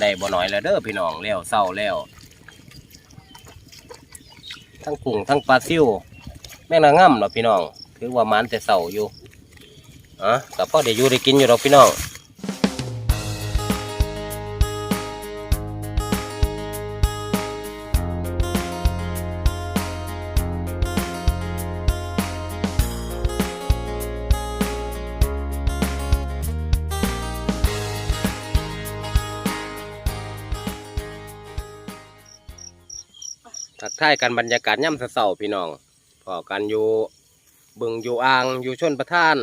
ได้บ่น้อยแล้วเด้อพี่น้องแล้วเศร้าแล้ว ทั้งกุ้งทั้งปลาซิวแม่งนางง่ำเนาะพี่น้อง คือว่ามันแต่เศร้าอยู่อะกับพ่อเดี๋ยวอยู่ได้กินอยู่เราพี่น้อง ทักทายกันบรรยากาศย่ำเศร้าๆพี่น้องพอกันอยู่บึงอยู่อ่างอยู่ชนประทาน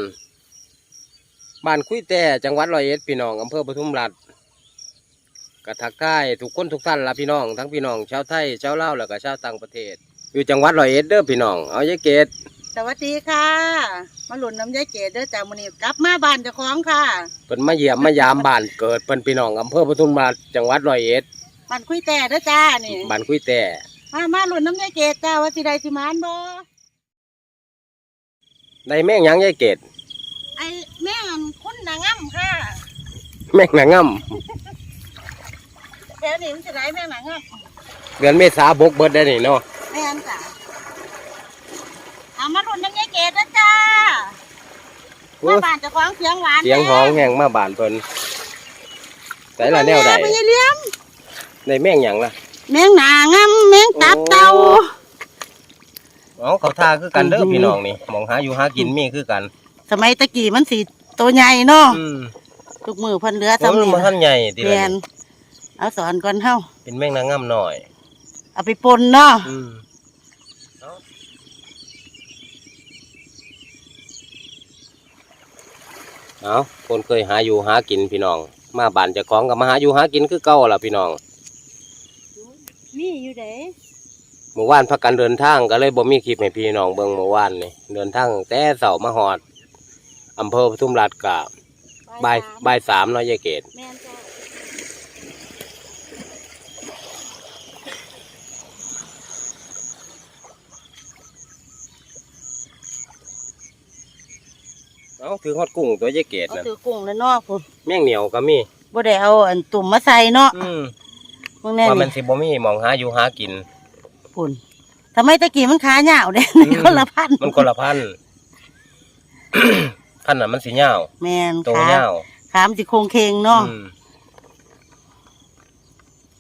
บ้านคุยแต่จังหวัดร้อยเอ็ดพี่น้องอำเภอปทุมรัฐก็ทักทายทุกคนทุกท่านละพี่น้อง ทั้งพี่น้องชาวไทยชาวลาวแล้วก็ชาวต่างประเทศ อยู่จังหวัดร้อยเอ็ดเด้อพี่น้องเอายายเกดสวัสดีค่ะ มาหลุนน้ำยายเกดเด้อจากมื้อนี้กลับมาบ้านเจ้าของค่ะเพิ่นมาเยี่ยมมายามบ้านเกิดเพิ่นพี่น้องอำเภอปทุมรัฐจังหวัดร้อยเอ็ดบ้านคุยแต่เด้อจ้านี่บ้านคุยแต่ มามาหลุนน้ำยายเกดจ้าว่าสิได้สิมานบ่ได้แม่งหยังยายเกดไอ้แม่งคุณนางง่ำค่ะแม่งนางง่เดี๋ยวนี้มันสิได้แม่งนางง่ำเดือนเมษาบกเบิดได้นี่เนาะำแม่นจ้าเอามาหลุนน้ำยายเกดเด้อจ้าโอ้มาบ้านเจ้าของเสียงหวานเสียงห้องแห้งมาบ้านเพิ่นแต่ละแนวใดไปเลี้ยงได้แม่งหยังล่ะ แม่งนางง่ำแม่งตับเต่าโอ้เอาเขาทาคือกันเด้ออือหือพี่น้องนี่หมองหาอยู่หากินมีคือกันสมัยตะกี้มันสิตัวใหญ่เนาะอืมทุกมือเพิ่นเหลือโอ้สำมันนี้มาท่านใหญ่ทีเรีละยนเอาสอนก่อนเฮาเป็นแม่งนางงามหน่อย เอาไปปนเนาะอืมเอาคนเคยหาอยู่หากินพี่น้อง มาบ้านเจ้าของก็มาหาอยู่หากินคือเก่าล่ะพี่น้อง มีอยู่เด้เมื่อวานพักกันเดินทางก็เลยบ่มีคลิปให้พี่น้องเบิ่งเมื่อวานนี่เดินทางตั้งแต่เสาร์มาฮอดอำเภอปทุมราชกะบ่ายบ่ายสามเนาะยายเกดแม่นจ้ะเอาถือฮอดกุ้งตัวยายเกดเอานั่นถือกุ้งแล้วเนาะพุ่นแม่งเหนียวก็มีบ่ได้เอาอันตุ่มมาใส่เนาะ อืม พวกแน่ว่ามันนี่สิบ่มีหมองหาอยู่หากินพุ่นทำไมตะกี้มันขาเหยาวเด้อืม คนละพันมันคนละพันธุ์ พันธุ์น่ะมันสีเหยาวแม่นโตขาเหยาวขามสิโครงเคงเนาะอืม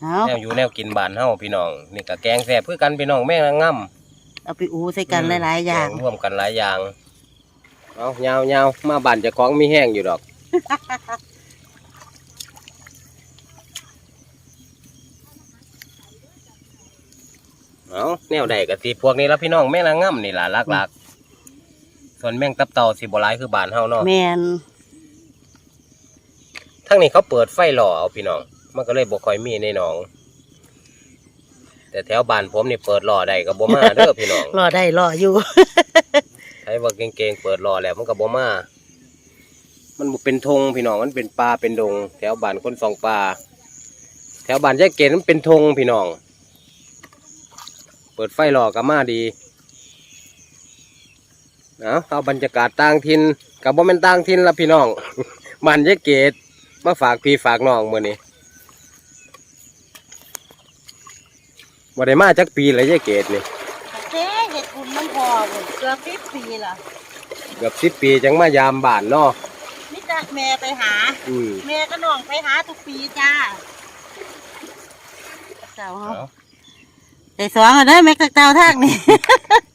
เอาแนวอยู่แนวกินบ้านเฮาพี่น้อง นี่ก็แกงแซ่บคือกันพี่น้องแม่งงํเอาไปอูใส่กันหลาย ๆ อย่าง ร่วมกันหลายอย่าง เอายาวยาวมาบ้านเจะของมีแห้งอยู่ดอก เอาแนวใดก็สิพวกนี้ละพี่น้องแม่งงํนี่ล่ะหลักๆส่วนแม่งตับเต่าสิบ่หลายคือบ้านเฮาเนาะแม่นทั้งนี้เขาเปิดไฟหล่อเอาพี่น้อง มันก็เลยบ่ค่อยมีในหนอง แต่แถวบ้านผมนี่เปิดหล่อได้ก็บ่มาเด้อพี่น้องรอได้รออยู่ ใช้ว่าเก่งๆเปิดหล่อแล้วมันก็บ่มา มันบ่เป็นธงพี่น้องมันเป็นป่าเป็นดง แถวบ้านคนสองป่าแถวบ้านยายเกณฑ์มันเป็นธงพี่น้องเปิดไฟหล่อก็มาดีเอาเอาบรรยากาศต่างถิ่นกับบ่แม่นต่างถิ่นละพี่น้องบ้านยายเกดมาฝากพี่ฝากน้องมื้อนี้บ่ได้มาจักปีเลยยายเกดนี่เจ๊เห็ดบุญน้ำพอพุ่นเกือบสิบปีละเกือบ10ปีจังมายามบ้านเนาะนี่จ้ะแม่ไปหาอืมแม่ก็น้องไปหาทุกปีจ้าเจ้า เฮาเอาแต่สองอะเด้อแม็กเจ้าทางนี่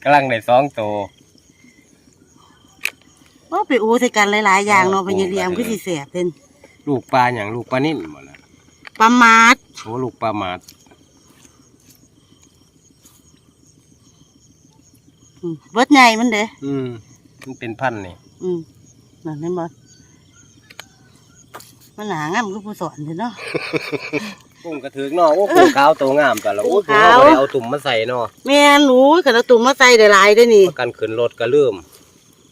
กำลังได้สองโตวโอ้ไปอูใส่กันหลายๆอย่างเนาะโอ้พญาเลียมโอ้คือสิแสบเป็นลูกปลาอย่างลูกปลานิ่นหมดละปลามาดโอ้ลูกปลาหมาดอืมเบิดใหญ่มันเด้ออืมมันเป็นพันธุ์นี่อืมนั่นเห็นบ่มันหนางามคือผู้สอนเด้อเนาะ กุ้งกระถือกเนาะโอ้กุ้งขาวตัวงามแต่ละโอ้กุ้กุ้งงขาวเขาบ่ได้เอาตุ่มมาใส่เนาะแม่นหนูกับเอาตุ่มมาใส่ได้หลายได้อนี่ประกันขึ้นรถก็ลืม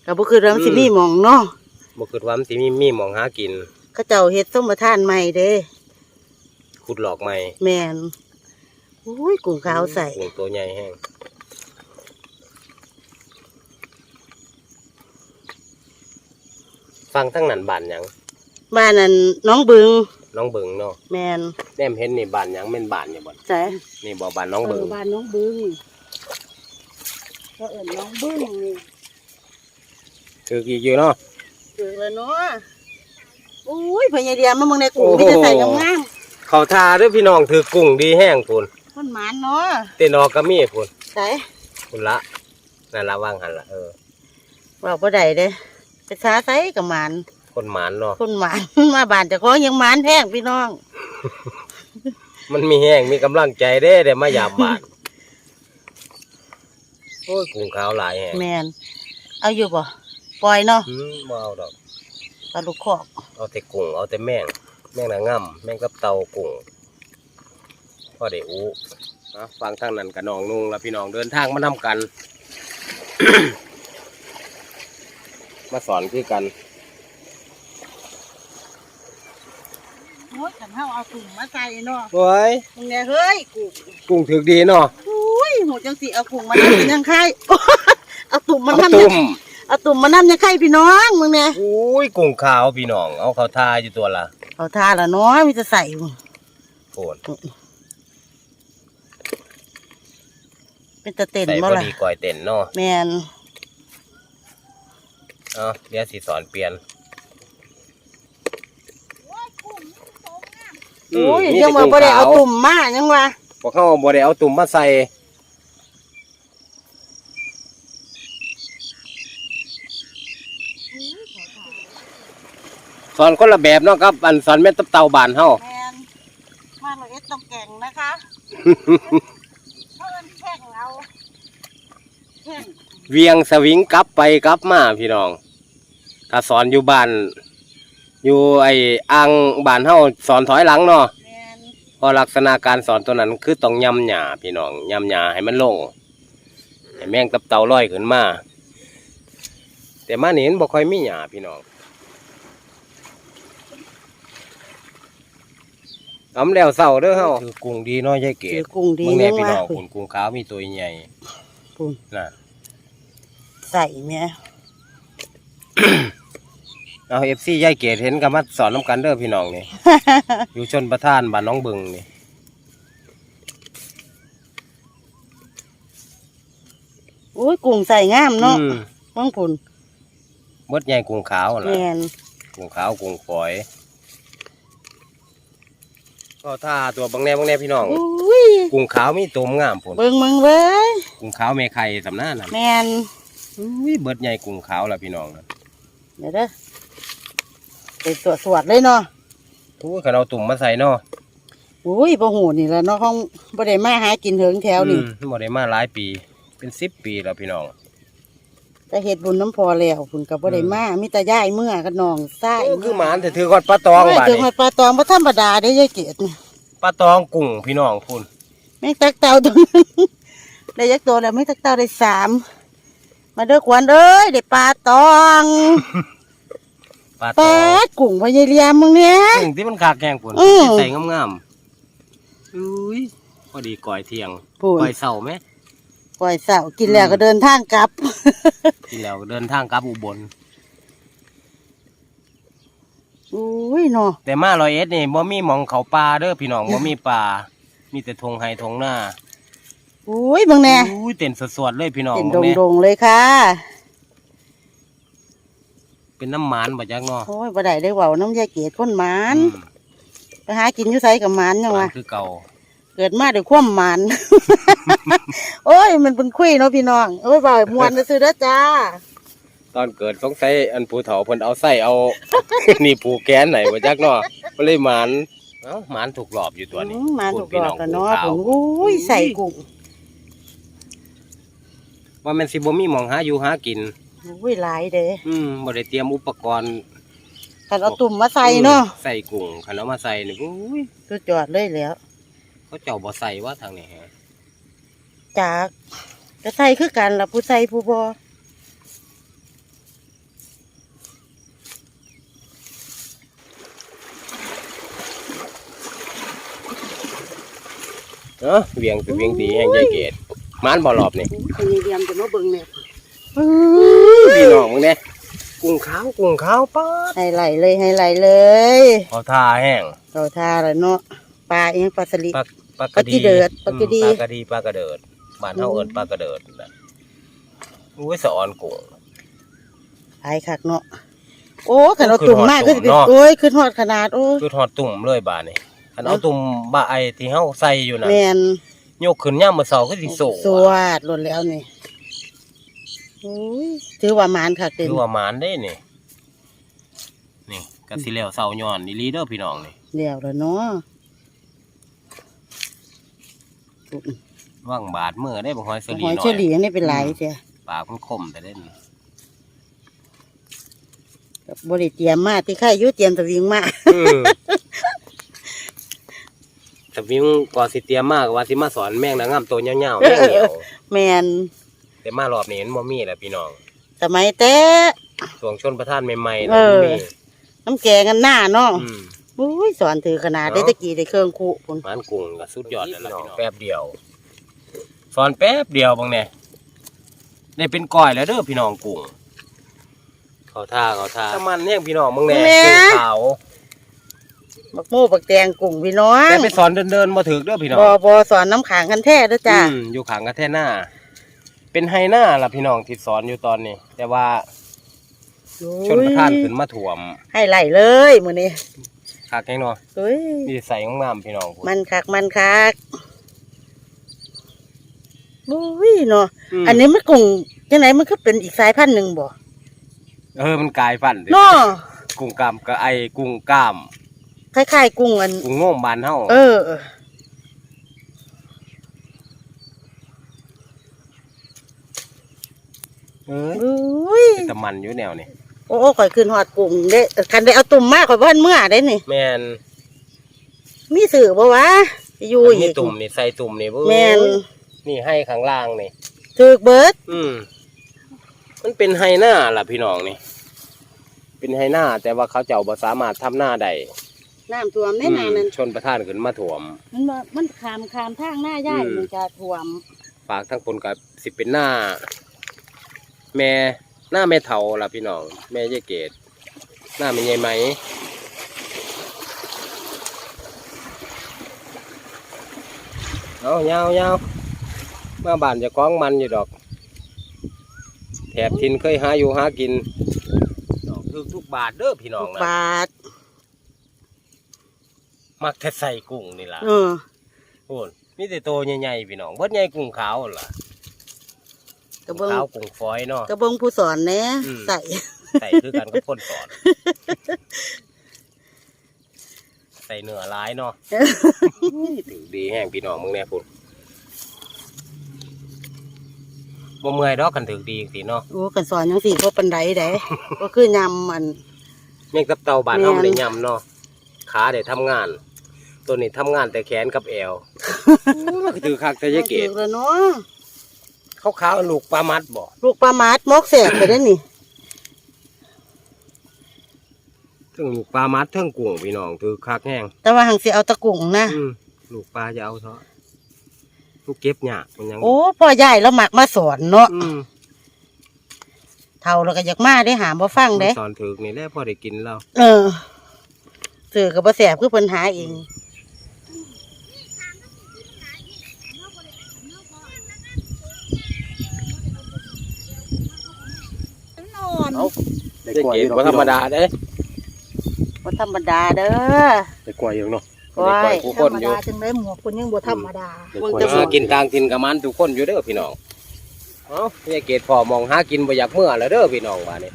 ก็บ่คือว่ามันสิมีหม่องเนาะบ่คิดว่ามันสิมีมีหมองหากินเขาเจ้าเฮ็ดส้มประทานใหม่เด้ขุดหลอกใหม่แม่นอุ้ยกุ้งขาวใส่กุ้งตัวใหญ่แห้งฟังทั้งนั้นบ้านหยังบ้านนั้นน้องบึงอ น้องเบิงเนาะแมนแนมเห็นนี่บ้านหยังแม่นบ้านนี่บ่ใช่นี่บ่บ้านน้องเบิงบ้านน้องบึ้งก็เอิญน้องบึ้งนี่คือกี่อยู่เนาะถือเลยเนาะอุ้ยพญาเดียมมาเมืองในกรุงมีแต่ใส่งามเขาทาเด้อพี่น้องถือกุ้งดีแห้งพุ่นๆคนหมานเนาะเต้นออกก็มีพุ่นใส่พุ่นละนั่นละวางหันละเออบอกบ่ได้เด้ไปช้าใส่กับหมาน คนหมานเนาะคนหมานมาบ้านเจะของยังหมานแพงพี่น้อง มันมีแห้งมีกำลังใจเด้ได้มายามบ้านโอ้ยกุ้งขาวหลายแห้งแมนเอาอยู่บ่ปล่อยเนาะอืมบ่เอาดอกปลาลูกคอกเอาแต่กุ้งเอาแต่แมงแมงนางง่ำแมงกับเตากุ้งพอได้อู้นะฟังทางนั้นกับน้องนุ่งแล้วพี่น้องเดินทางมานำกัน มาสอนคือกัน โอ้ยขันเฮาเอาถุงมาใส่เนาะโอ้ยมึงเนี่ยเฮ้ยกูกุ้งถึกดีเนาะอุ้ยหูจังสิเอาถุงมานั่นยังไข่เอาตุ่มมาเอานั่นตุ่มเอาตุ่มมานั่นยังไข่พี่น้องมึงเนี่ยอุ้ยกุ้งขาวพี่น้อง เอาเขาทาอยู่ตัวละเอาทาละน้อยมีจะใส่โผนเป็นตะเต็นใส่บ่พอล่ะดีก่อยเต็นเนาะแมนเอาเดี๋ยวสิสอนเปลี่ยน อุ้ยมียังแต่มากุ้งบ่ได้ขาวเอาตุ่มมายังว่าพวกเขาบ่ได้เอาตุ่มมาใส่สอนคนละแบบเนาะครับ อันสอนเม็ดตับเต่าบานเฮาแมนมาเราเอ็ดต้องแก่งนะคะเพิ่นแข่งเอาแข่งเวียงสวิงกลับไปกลับมาพี่น้อง ถ้าสอนอยู่บ้าน อยู่ไอ้อ่างบ้านเฮาสอนถอยหลังเนาะแมนเพอลักษณะการสอนตัวนั้นคือต้องยำหญ้าพี่น้องยำหญ้าให้มันลงให้แมงตับเต่าลอยขึ้นมา แต่มานี่มันบ่ค่อยมีหญ้าพี่น้องทำแล้วเศร้าเด้อเฮาคือกุ้งดีเนาะยายเกเจดอกุ้งดีมึงแน่ยังพี่ว่าน้องกุ้งกุ้งขาวมีตัวใหญ่กุ้งน่ะ ใส่แม่ เอาเอฟซียายเกดเห็นก็มาสอนน้ำกันเด้อพี่น้องนี่ อยู่ชนประทานบ้านน้องบึงนี่อุ้ยกุ้งใส่งามเนาะอืมมังผุนมดใหญ่กุ้งขาวแมนะนกุ้งขาวกุ้งฝอย ก็ท่าตัวบางแน่บางแน่พี่น้อง อุ้ยกุ้งขาวมีตัวงามผลเบิ่งมึงเว้ยกุ้งขาวแม่ไข่สำน้าน่ะแมนอุ้ยเบิดใหญ่กุ้งขาวล่ะพี่น้องนะเดี๋ยวเด้อ ไปตรวจสวดเลยเนาะอุ้ยขันเอาตุ่มมาใส่เนาะอุ้ยบ่หูนี่แหละเนาะห้องบ่ได้มาหากินเถิงแถวนี่อืมบ่ได้มาหลายปี เป็นสิบปีแล้วพี่น้องแต่เฮ็ดบุญน้ำพอแล้วพุ่นก็บ่ได้มามีแต่ย่ายเมื่อกับน้องซ่ายโอ้คือหมานแต่ถือก้อนปลาตองโอ้ยบาดถึงนี้หอยปลาตองบ่ธรรมดาเด้ยายเกดปลาตองกุ้งพี่น้องพุ่นแม่งตักเต่าตัวนึงได้ยักตัวแล้วแม่งตักเต่าได้สามมาเด้อขวัญเอ้ยได้ปลาตอง ปลาปตลาองกุ้งพะยายเลียมมึงเนี่ยกุ้งที่มันขากแกงพุ่นอืม ใส่งามๆอุ้ยพอดีก่อยเที่ยงพูนก่อยเสาไหมปล่อยเสากินแล้วก็เดินทางกลับ กินแล้วเดินทางกลับอุบล อุ้ยเนาะแต่มาลอยเอ็ดนี่บ่มีหมองเขาปลาเด้อพี่น้องบ่มีปลามีแต่ทงไฮทงหน้าอุ้ยมึงแน่อุ้ยเต้นสดๆเลยพี่น้องเป็นบ่แม่ดงๆเลยค่ะ เป็นน้ำหมานบ่จักเนาะโอ้ยบ่ได้ได้เว้าน้ำยายเกดคนหมานอืมไปหากินอยู่ไสกับหมานยังหวะ มานคือเก่าเกิดมาด้วยความหมานโอ้ย มันเป็นคุยเนาะพี่น้อง โอ้ยบ่าวมวนซื้อเด้อจ้า ตอนเกิดสงสัยอันผู้เฒ่าเพิ่นเอาไส้เอา นี่ผูกแกนไหนบ่จักเนาะก็เลยหมานเอ้าหมานถูกรอบอยู่ตัวนี้อืมหมานถูกพี่ดน้ออกงกันกุ้งเนาะขาวผมอุ้ยใส่กุ้งว่าแม่นสิบ่มีหมองหาอยู่หากิน อุ้ยหลายเด้อืมบ่ได้เตรียมอุปกรณ์คันเอาตุ่มมาใส่เนาะใส่กุ้งคันเอามาใส่นี่อุ้ยสุดยอดเลยแหล้ว เขาเจ้าบ่ใส่ว่าทางนี้ฮะจากจะใส่คือกันล่ะผู้ใส่ผู้บ่เนาะเวียงคือเวียงดีแห่งใจเกตมานบ่รอบนี่คนยายเดียมจะมาเบิ่งเนี่ย พี่น้องมึงเนี่ยกุ้งขาวกุ้งขาวป๊าดให้ไหลเลยให้ไหลเลยพอทาแห้งเราทาแล้วเนาะปลาเองปลาสลิด ปลาปลากปลาระกิเดิดปลากระดี อืมปลากระดีปลากระเดิดบ้านเฮาเอิ้นปลากระเดิดนั่นอุ้ยสะออนกุ้ง หายคักเนาะโอ้ขันเอาขึ้นตุ่มฮอดมากก็จะเป็นตุ่มเนาะ โอ้ยขึ้นฮอดขนาดโอ้ยคือทอดตุ่มเลยบาดนี่อันเอาตุ่มบะไอที่เฮาใส่อยู่น่ะแมนยกขึ้นย่ามมื้อเช้าก็สิโซสวดหล่นแล้วนี่ โอ้ยถือว่าหมานคักเต็มคือว่าหมานได้นี่นี่ก็สิแล้วเสาย้อนอีหลีเด้อพี่น้องนี่เดี๋ยวแล้วเนาะว่างบาดมือได้บ่หอยสลีหอยน้อเชอรี่ยยังได้เป็นหลายเสียปากมันคมแต่เด่นบริเตรียมมาที่ใครอยุ่เตรียมตะวิงมาอืมแต่วิงก่อนสิเตรียมมากว่าสิมาสอนแม่งนางงามตัวยาวๆแม่งเหนียวแมน แต่มารอบนี้มันบ่มีแหละพี่น้องสมัยแต่ช่วงชนประทานใหม่ๆเอนะอมันมีน้ำแกงกันหน้าเนาะอืม อุ้ยสอนถือขนาดเนาะได้ตะกี้ได้เครื่องคู่พุ่นหมันกุ้งก็สุดยอดแล้วล่ะพี่น้องแป๊บเดียวสอนแป๊บเดียวบางแน่ได้เป็นก้อยแล้วเด้อพี่น้องกุ้งเขาท่าเขาท่าถ้ามันแห้งพี่น้องบางแน่กุ้งขาวบักโม่บักแตงกุ้งพี่น้องแต่ไปสอนเดินๆมาถึกเด้อพี่น้อง บอบอสอนน้ำขางกันแท้เด้วยจ้าอืมอยู่ขางกระแท่หน้า เป็นไฮหน้าล่ะพี่น้องที่สอนอยู่ตอนนี้ แต่ว่าชนประทานขึ้นมาถ่วม ให้ไหลเลยมื้อนี้คักแน่นอนเฮ้ยมีใส่งามๆพี่น้องพูดมันคักมันคักอุ้ยเนาะมอันนี้มันกุ้งจังไหนมันก็เป็นอีกสายพันธุ์หนึ่งบ่เออมันกลายพันธุ์เด้เนาะกุ้งกล้ามกับไอ้กุ้งกล้ามคล้ายๆกุ้งอันกุ้งโง่มบานเฮาเออ เอออุ้ยเป็นตะมันอยู่แนวนี่โอ้ข่อยขึ้นหอดกุ้งเด้คันได้เอาตุ่มมากข่อยบ้านเมื่อได้นี่ แม่นมีสื่อบ่วะอยู่อันอีนี่กตุ่มนี่ใส่ตุ่มนี่เว้ยแม่นนี่ให้ข้างล่างนี่ ถือกเบิดอืม มันเป็นไฮหน้าล่ะพี่น้องนี่ เป็นไฮหน้าแต่ว่าเขาเจ้าบ่สามารถทำหน้าได้น้ำท่วมแน่นอนนั่นชนประทานขึ้นมาถ่วม มันบ่มันขามขามทางหน้าย่ายอืม มันจะท่วมฝากทั้งคนกับสิเป็นหน้า แม่หน้าแม่เฒ่าล่ะพี่น้อง แม่ยายเกดหน้าแม่ยายไหมเอายาวยาวมาบ้านจะคล้องมันอยู่ดอก แถบทินเคยหาอยู่หากินดอกถึกทุกบาทเด้อพี่น้องนะบาทมักแต่ใส่กุ้งนี่ล่ะเออ โอ้นมีแต่โตใหญ่ๆพี่น้องเบิดใหญ่กุ้งขาวนั่นล่ะก ระกุ้งเบิงขาวกุ้งฝอยเนาะ กระเบิงผู้สอนแหน่อืม ใส่ ใส่คือกันกับคนสอนใส่เนื้อร้ายเนาะถือดีแห้งพี่น้องมึงแน่พุ่นบ่เมื่อยดอกกันถือดีสิเนาะโอ้กันสอนยังสี่พวกปันไดได้ก็คือยำมันแม่งกับเตาบานเฮาแม่นบ่ได้ย่ำเนาะขาได้ทำงาน ตัวนี้ทำงานแต่แขนกับแอว มันก็ถือคักแต่ยายเกด ถือแล้วเนาะ ขาวๆลูกปลามัดบ่ลูกปลาหมาดมอกแสบไปได้นี่ถึงลูกปลามัดเทิงกุ้งพี่น้องถือคักแห้งแต่ว่าหังสิเอาตะกุ่งนะอืมลูกปลาจะเอาเถอะลูกเก็บหยากมันยังโอ้พ่อใหญ่แล้วหมักมาสอนเนาะอืมเท่าแล้วก็อยากมาได้หามบ่ฟังเด้ สอนถือนี่แหละพอได้กินแล้วเออสื่อกับบ่แสบคือเพิ่นหาเอง นอนได้เกตว่าธรรมดาเด้บ่ธรรมดาเด้อได้กล้วยอยู่เนาะก้อยได้กล้วยผู้คนอยู่จังได๋หมวกคุณยังบ่ธรรมดาได้กล้วยหากินกลางกินกับมันทุกคนอยู่เด้อพี่น้องเอ้าเนี่ยเกตพอมองหากินบ่อยากเมื่อแล้วเด้อพี่น้องว่านี่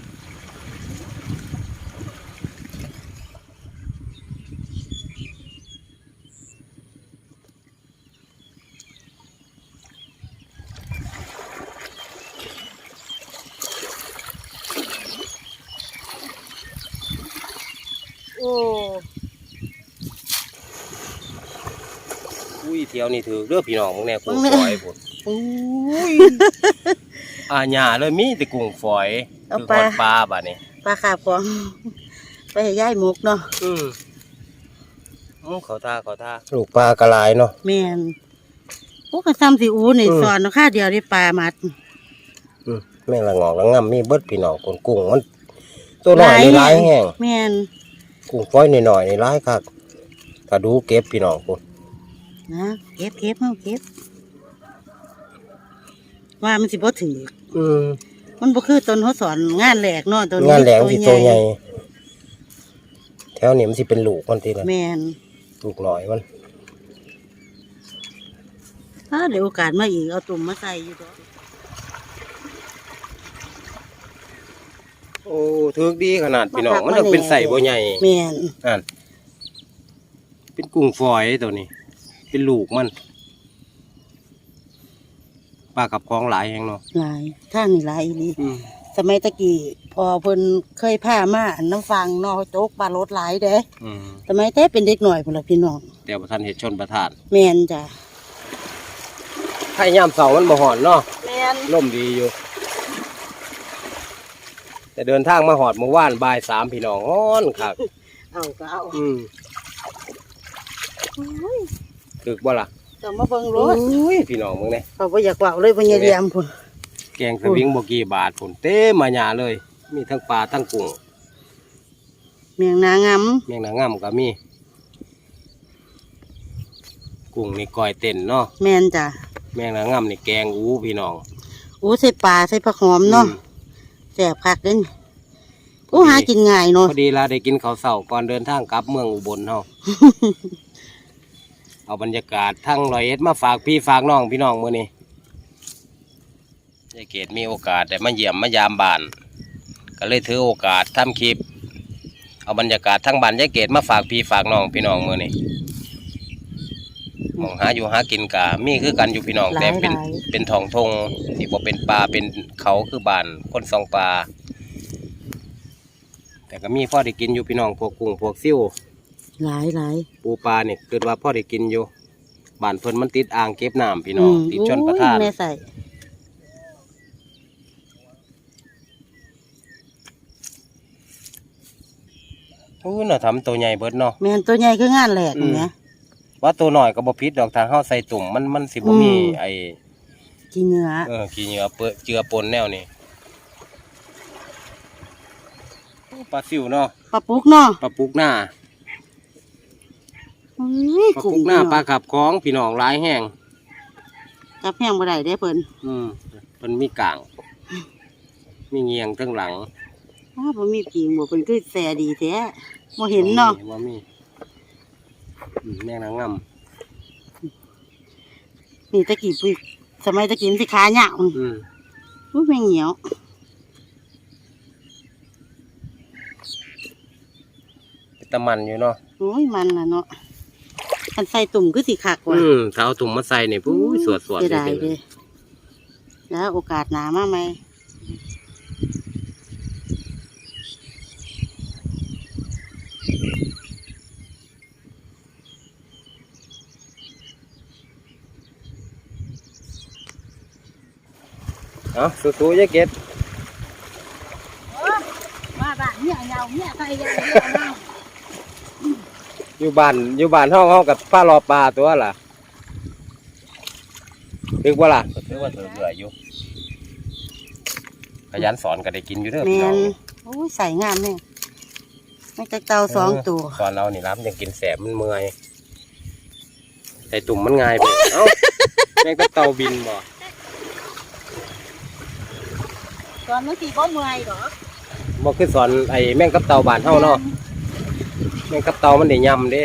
อุ้ยเที่ยวนี่ถือเด้อพี่น้องมึงแน่กุ้งฝอยพุ่นอุ้ยอาหญ้าเลยมีแต่กุ้งฝอยเอาคือปลาคนปลาบัดนี้ปลาขาบของไปให้ยายหมกเนาะอืมอืมเขาท่าเขาท่าลูกปลากระลายเนาะแม่นโอ้ก็ซ้ำสิอูนี่อืมสอนเนาะค่าเดียวได้ปลามัดแม่งละงอกละงำมีเบิดพี่น้องคนกุ้งมันตัวน้อยนี่หร้าลายยแห้งแม่นกุ้งฝอยนี่หน่อยนี่ร้ายคักถ้าดูเก็บพี่น้องพุ่น นะเก็บเก็บเอาเก็บว่ามันสิบ่ถืออืมมันบ่คือต้นเขาสอนงานแหลกเนาะต้นงานแหลงสิโตใหญ่แถวนี้มันสิเป็นลูกมันทีละแม่นลูกหน่อยมันถ้าเดี๋ยวโอกาสมาอีกเอาตุ่มมาใส่อยู่ดอกโอ้ถึกดีขนาดพี่น้องมันต้องเป็นใส่บ่ใหญ่แม่นอ่นเป็นกุ้งฝอยตัวนี้ เป็นลูกมันปลากับของหลายแห่งเนาะหลายทางนี่หลายอีหลีอืมสมัยตะกี้พอเพิ่นเคยพามาอันน้ำฟังเนอโจกปลารถหลายเด้อืมสมัยแต่เป็นเด็กหน่อยพุ่นล่ะพี่น้องแต่ว่าท่านเห็ดชนประทานแม่นจ้ะไข่ยามเสามันบ่หอนเนาะแม่นล่มดีอยู่ แต่เดินทางมาหอดเมื่อวานบ่ายสามพี่น้องฮ้อนคักเอาก็เอาอืมอุ้ย ถึกบ่ล่ะเจะมาเบิ่งรโอ้ถยพี่น้องมึงเนี่ยเขาบ่อยากเว่าเลยบ่อยากเรียมพุ่นแกงสวิงบ่กี่บาทผลเต้มาหยาเลย มีทั้งปลาทั้งกุ้งเมียงนางงํแมงนางงำก็มี กุ้งนี่ก้อยเต้นเนาะแม่นจ้ะแมงนางงำนี่แกงอู้พี่น้องอู้ใส่ปลาใส่ผักหอมเนาะอืมแซ่บคักเด้นอู้หากินง่ายเนาะพอดีเราได้กินข้าวเสาก่อนเดินทางกลับเมืองอุบลเฮา เอาบรรยากาศทั้งร้อยเอ็ดมาฝากพี่ฝากน้องพี่น้องมื้อนี้ยายเกดมีโอกาสได้มาเยี่ยมมายามบ้าน ก็เลยถือโอกาสทำคลิป เอาบรรยากาศทั้งบ้านยายเกดมาฝากพี่ฝากน้องพี่น้องมื้อนี้หมองหาอยู่หากินกะมีคือกันอยู่พี่น้องหลายแต่เป็นหลายเป็นทองทงที่บ่เป็นปลาเป็นเขาคือบ้านคนสองปลาแต่ก็มีพ่อได้กินอยู่พี่น้องพวกกุ้งพวกซิ่ว หลายหลาย ปูปลาเนี่ยเกิดว่าพ่อได้กินอยู่บ้านเพิ่นมันติดอ่างเก็บน้ำพี่น้องมติดชนประทานอุ้ยแม่ใส่โอ้ยน่ะทำตัวใหญ่เบิดเนาะแม่นตัวใหญ่คืองานแหลกอืมแหมว่าตัวน้อยก็บ่ผิดดอกทางเฮาใส่ตุ่มมันมันสิบ่มีอืมไอ้กินเนื้อเออขี้เหงื่อเปื้อเจือปนแนวนี้โอ้ปลาซิวเนาะปลาปุกเนาะปลาปุกหน้าอุ้ย ปลาปุกหน้าปลาขับของพี่น้องหลายแห้งจับแห้งบ่ได้เด้เพิ่นอืมเพิ่นมีกลาง มีเงียงทั้งหลังอ้าวบ่มีปีงบ่เพิ่นคือแสดีแท้บ่เห็นเนาะว่ามีอืมแมงนางงนี่ตะกี้ปุ้ยสมัยตะกี้มันสิขาหยาวำอืมอุ้ยแม่งเหนียวเป็นตะมันอยู่เนาะโอ้ยมันน่ะเนาะ มันใส่ตุ่มคือสิคักว่ะอืมถ้าเอาตุ่มมาใส่เนี่ยปุ้ยสวดสวดเสียดายเลเลยยแล้วโอกาสหนามาไหมเอาสู้ๆยายเกดมาบ้านเนี่ยยาวเนี่ยใส่ยาว อยู่บ้านอยู่บ้านห้องห้องกับป้ารอปลาตัวล่ะถึกว่าล่ะก็ถือว่าถือเบื่ออยู่ขยันสอนก็ได้กินอยู่เด้อแมพี่น้อนงโอ้ยใส่งามเนี่ยไม่จะเตาสองตัวสอนเรานี่รับยังกินแสบมันเมื่อยใส่ตุ่มมันง่ายไปเอ้าแม่งก็เตาบินบ่ตอนเมื่อกี้ก็เมื่อยหรอบ่คือสอนไอ้แม่งกับเตาบ้านเฮาเนาะ แม่งกับเตามันได้ยำเด้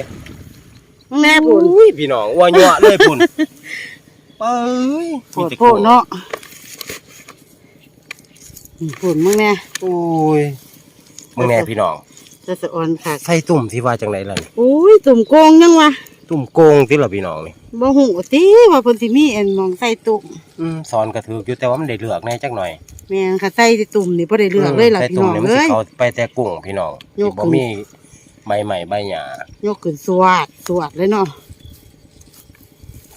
แม่ปุ่นอุ้ยพี่น้องอ้วนยั่วเลยพุ่นเอ้ยปวดโพดเนาะปุ่นมึงแน่โอ้ยมึงแน่พี่น้องจะสะออนค่ะใส่ตุ่มที่ว่าจังไรล่ะนี่โอ้ยตุ่มโกงยังวะตุ่มโกงที่ล่ะพี่น้องนี่บ่หูติว่าเพิ่นสิมีเอ็นหมองใส่ตุ่มอืมสอนกระถืออยู่แต่ว่ามันได้เลือกแน่จักหน่อยแม่นค่ะใส่ตุ่มนี่บ่ได้เลือกเลยล่ะใส่พี่ตุ่มน้องนี่มันเอ้สิยเขาไปแต่กุ้งพี่น้องยที่กบ่ขึ้นมี ใบใหม่ใบหญ้ายกขึ้นสวดสวดเลยเนาะ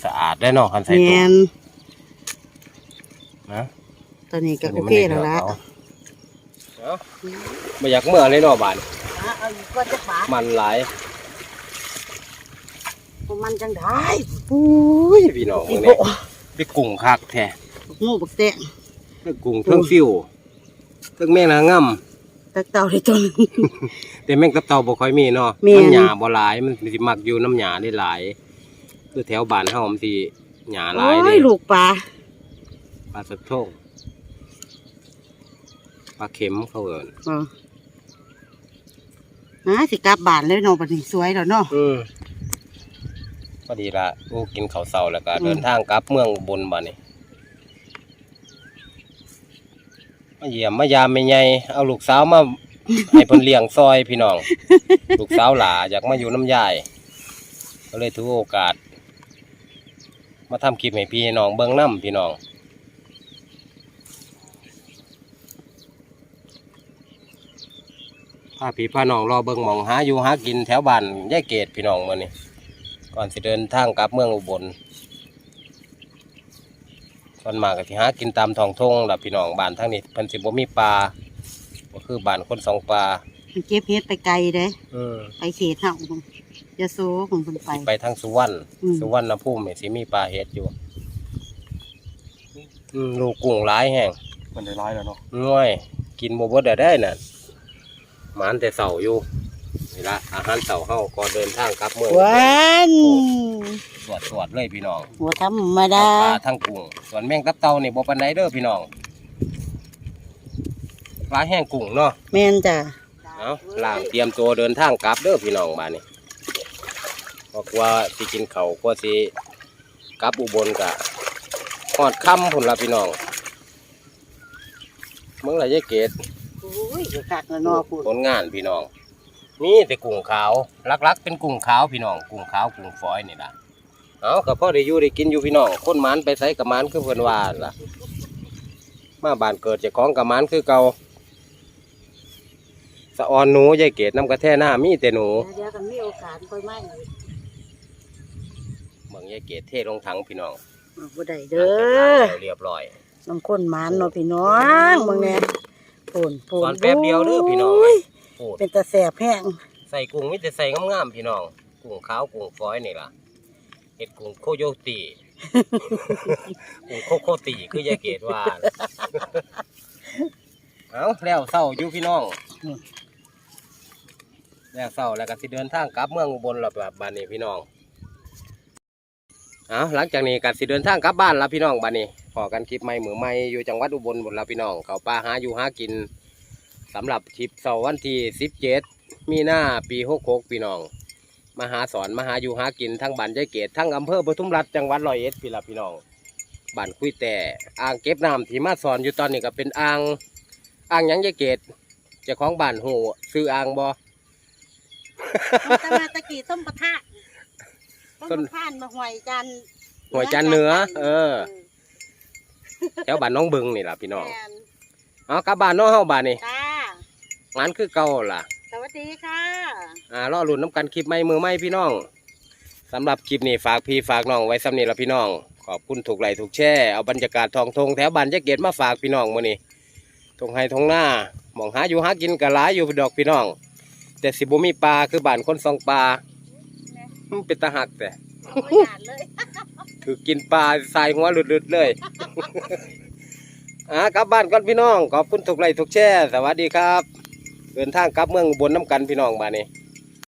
สะอาดได้เนาะคันใส่แมตุ่มนนะตอนนี้ก็นโอนี้มันเคได้แล้วเลือกละเอาเอาบ่อยากเมื่อเลยเนาะบ้านเอาอีกก็จะฝามันหลายมันจังได้อุ้ยพี่น้องมึงโอ้เนี่ยไปกุ้งคักแท้งูบักแตงเทั้งกุ้งเทั้งฟิวเทั้งแม่นางงำ ตักเต่าได้ตัวหนึ่งแต่แมงตับเต่าบ่ค่อยมีเนาะแม่น มันหญ้าบ่หลายมันสิมักอยู่น้ำหญ้าได้หลาย คือแถวบ้านเฮามันสิหญ้าหลายโอ้เด้ยลูกปลาปลาสะโทงปลาเข็มเขาเอิ้นเออนะสิกลับบ้านเลยเนาะบัดนี้สวยแล้วเนาะ อืมพอดีละกูกินข้าวเช้าแล้วก็อืม เดินทางกลับเมืองอุบนบัดนี้ มาเยี่ยมมายามแม่ใหญ่เอาลูกสาวมา ให้เพิ่นเลี้ยงซอยพี่น้อง ลูกสาวหลาอยากมาอยู่น้ำยายก็เลยถือโอกาส มาทำคลิปให้พี่น้องเบิ่งน้ำพี่น้องพาพี่พาน้องรอเบิ่งหมองหาอยู่หากินแถวบ้านยายเกตพี่น้องมื้อนี้ก่อนสิเดินทางกลับเมืองอุบล ส่วนมากก็สิหากินตามท้องทงล่ะพี่น้องบ้านทางนี้เพิ่นสิบ่มีปลาก็คือบ้านคนสองปลามันเก็บเฮ็ดไปไกลเด้อืมไปเขตเฮาของยะโสของเพิ่นไป ไปทางสุวรรณอืม สุวรรณภูมินี่สิมีปลาเฮ็ดอยู่อืมลูกกุ้งหลายแห้งมันได้ร้ายแล้วเนาะง่อยกินบ่เบิดได้ได้น่ะหมานแต่เสาอยู่ นี่ละอาหารเสาเฮาก็เดินทางกลับเมืองหวานสวดสวดเลยพี่น้องหัวธรรมดาปลาทั้งกุ้งส่วนแมงตับเต่านี่บ่ปานใดเด้อพี่น้องปลาแห้งกุ้งเนาะแม่นจ้ะเอาล่างเตรียมตัวเดินทางกลับเด้อพี่น้องบ้านนี้เพราะว่าสิกินเขาวกว่าสิกลับอุบลกะหอดค่ำพุ่นละพี่น้องเมื่อไรยายเกดโอ้ยคักแล้วเนาะพูดผลงานพี่น้อง นี่แต่กุ้งขาวลักๆ เป็นกุ้งขาวพี่น้องกุ้งขาวกุ้งฝอยนี่ล่ะเอากับพ่อได้อยู่ได้กินอยู่พี่น้องคนหมันไปใส่กับหมันคือเพิ่นว่าล่ะ มาบ้านเกิดเจ้าของกับหมันคือเก่าสะออนหนูยายเกดน้ำกระแท่หน้ามีแต่หนูเดี๋ยวกันมีโอกาสค่อยมาอีกเมืองยายเกดเทลงถังพี่น้องเอาบ่ได้เด้อเรียบร้อยน้ำข้นหมานเนาะพี่น้องเบิ่งแน่โผนโผนตอนแป๊บเดียวเด้อพี่น้อง โยโอ้เป็นตาแสบแห้งใส่กุ้งมิแต่ใส่งามๆพี่น้อง กุ้งขาวกุ้งฝอยนี่ล่ะเห็ดกุ้งโคโยตี กุ้งโคโคตีคือยายเกดว่าเอาแล้วเศร้าอยู่พี่น้องแล้วเศร้าแล้วก็สิเดินทางกลับเมืองอุบลแล้วแบบบ้านนี้พี่น้องเอาหลังจากนี้ก็สิเดินทางกลับบ้านแล้วพี่น้องบ้านนี้พอกันคลิปใหม่มือใหม่อยู่จังหวัดอุบลหมดแล้วพี่น้องเขาปลาหาอยู่หากิน สำหรับทริปเสาร์วันที่สิบเจ็ดมีหน้าปีหกหกพี่น้องมาหาสอนมาหาอยู่หากินทั้งบ้านยายเกตทั้งอำเภอปทุมรัฐจังหวัดร้อยเอ็ดพี่ละพี่น้องบ้านคุยแต่อ่างเก็บน้ำที่มาสอนอยู่ตอนนี้ก็เป็นอ่างอ่างหยังยายเกตเจ้าของบ้านหูซื้ออ่างบ่เอาแต่มาตะกี้ต้มปะทะต้ต้นมผ่านมาหวยจันทร์หวยจันทร์เหนือเออแถวบ้านน้องบึงนี่ล่ะพี่น้องแม่นเอากลับบ้านเน้องเฮาบ้านนี่ จ้างานคือเก่าล่ะ สวัสดีค่ะอ่ารอรุ่นน้ำกันคลิปใหม่มือใหม่พี่น้องสำหรับคลิปนี้ฝากพี่ฝากน้องไว้สำนี้ละพี่น้อง ขอบคุณถูกไหลถูกแช่เอาบรรยากาศทองทงแถวบ้านยะเกตมาฝากพี่น้องมื้อนี้ทงไห้ทงหน้าหมองหาอยู่หากินกะหลายอยู่ดอกพี่น้อง แต่สิบ่มีปลาคือบ้านคนสองปลามันเป็นตาหักแต่ไม่อ่านเลยถือกินปลาใส่หัวหลุดๆเลยอ่ากลับบ้านก่อนพี่น้อง ขอบคุณถูกไหลถูกแช่สวัสดีครับ เดินทางกลับเมืองอุบนน้ำกันพี่น้องมานนี้